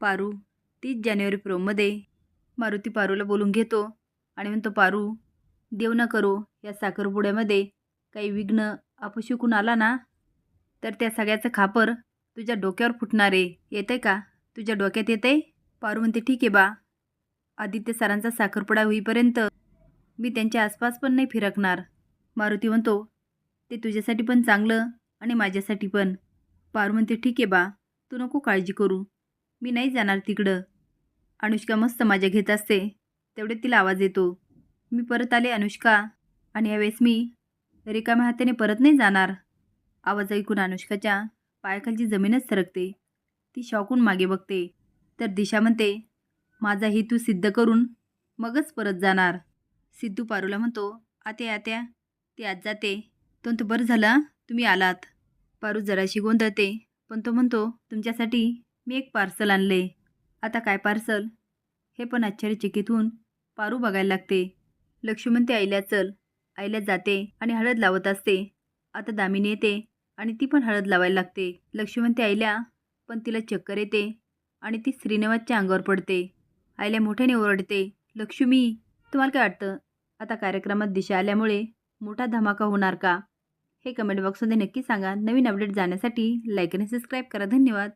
पारू तीस जानेवारी प्रोमध्ये मारुती पारूला बोलून घेतो आणि म्हणतो पारू देव न करो या साखरपुड्यामध्ये काही विघ्न अपशुकून आला ना तर त्या सगळ्याचं खापर तुझ्या डोक्यावर फुटणार आहे. येतं का? तुझ्या डोक्यात येतं आहे पारू म्हणते ठीक आहे बा. आदित्य सरांचा साखरपुडा होईपर्यंत मी त्यांच्या आसपास पण नाही फिरकणार. मारुती म्हणतो ते तुझ्यासाठी पण चांगलं आणि माझ्यासाठी पण. पारू म्हणते ठीक आहे बा. तू नको काळजी करू. मी नाही जाणार तिकडं. अनुष्का मस्त माझ्या घेत असते. तेवढे तिला आवाज येतो. मी परत आले अनुष्का. आणि यावेळेस मी रिकाम्या हाताने परत नाही जाणार. आवाज ऐकून अनुष्काच्या पायाखालची जमीनच सरकते. ती शॉकून मागे बघते. तर दिशा म्हणते माझा हेतू सिद्ध करून मगच परत जाणार. सिद्धू पारूला म्हणतो आत्या आत्या ती आज जाते. तो बरं झाला तुम्ही आलात. पारू जराशी गोंधळते पण तो म्हणतो तुमच्यासाठी मी एक पार्सल आणले. आता काय पार्सल हे पण आश्चर्यचकित होऊन पारू बघायला लागते. लक्ष्मी आईल्या आईला चल आईला जाते आणि हळद लावत असते. आता दामिनी येते आणि ती पण हळद लावायला लागते. लक्ष्मी आईल्या आईला पण तिला चक्कर येते आणि ती श्रीनिवासच्या अंगावर पडते. आईला मोठ्याने ओरडते लक्ष्मी तुम्हाला काय वाटतं? आता कार्यक्रमात दिशा आल्यामुळे मोठा धमाका होणार का? हे कमेंट बॉक्समध्ये नक्की सांगा. नवीन अपडेट जाण्यासाठी लाईक आणि सबस्क्राईब करा. धन्यवाद.